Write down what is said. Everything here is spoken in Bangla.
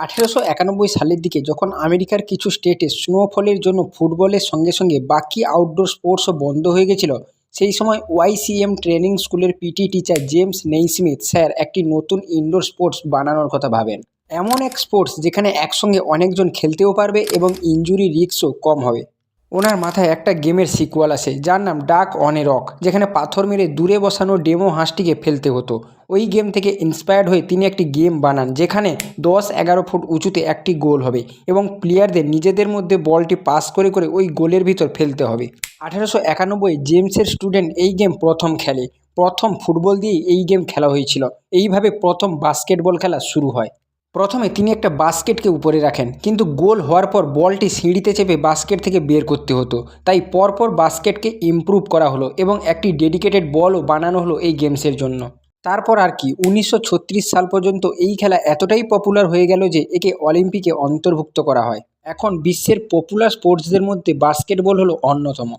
আঠেরোশো একানব্বই সালের দিকে যখন আমেরিকার কিছু স্টেটে স্নোফলের জন্য ফুটবলের সঙ্গে সঙ্গে বাকি আউটডোর স্পোর্টসও বন্ধ হয়ে গেছিল, সেই সময় ওয়াইসিএম ট্রেনিং স্কুলের PT teacher James Naismith, sir, একটি নতুন ইনডোর স্পোর্টস বানানোর কথা ভাবেন। এমন এক স্পোর্টস যেখানে একসঙ্গে অনেকজন খেলতেও পারবে এবং ইনজুরি রিস্কও কম হবে। ওনার মাথায় একটা গেমের সিকুয়াল আসে যার নাম ডাক অন রক যেখানে পাথর মেরে দূরে বসানো ডেমো হাঁসটিকে ফেলতে হতো। ওই গেম থেকে ইন্সপায়ার্ড হয়ে তিনি একটি গেম বানান, যেখানে দশ এগারো ফুট উঁচুতে একটি গোল হবে এবং প্লেয়ারদের নিজেদের মধ্যে বলটি পাস করে করে ওই গোলের ভিতর ফেলতে হবে। আঠেরোশো একানব্বই জেমসের স্টুডেন্ট এই গেম প্রথম খেলে। প্রথম ফুটবল দিয়েই এই গেম খেলা হয়েছিল। এইভাবে প্রথম বাস্কেটবল খেলা শুরু হয়। প্রথমে তিনি একটা বাস্কেটকে উপরে রাখেন, কিন্তু গোল হওয়ার পর বলটি সিঁড়িতে চেপে বাস্কেট থেকে বের করতে হতো। তাই পরপর বাস্কেটকে ইমপ্রুভ করা হলো এবং একটি ডেডিকেটেড বলও বানানো হলো এই গেমসের জন্য। তারপর আর কি, উনিশশো ছত্রিশ সাল পর্যন্ত এই খেলা এতটাই পপুলার হয়ে গেল যে একে অলিম্পিকে অন্তর্ভুক্ত করা হয়। এখন বিশ্বের পপুলার স্পোর্টসদের মধ্যে বাস্কেটবল হলো অন্যতম।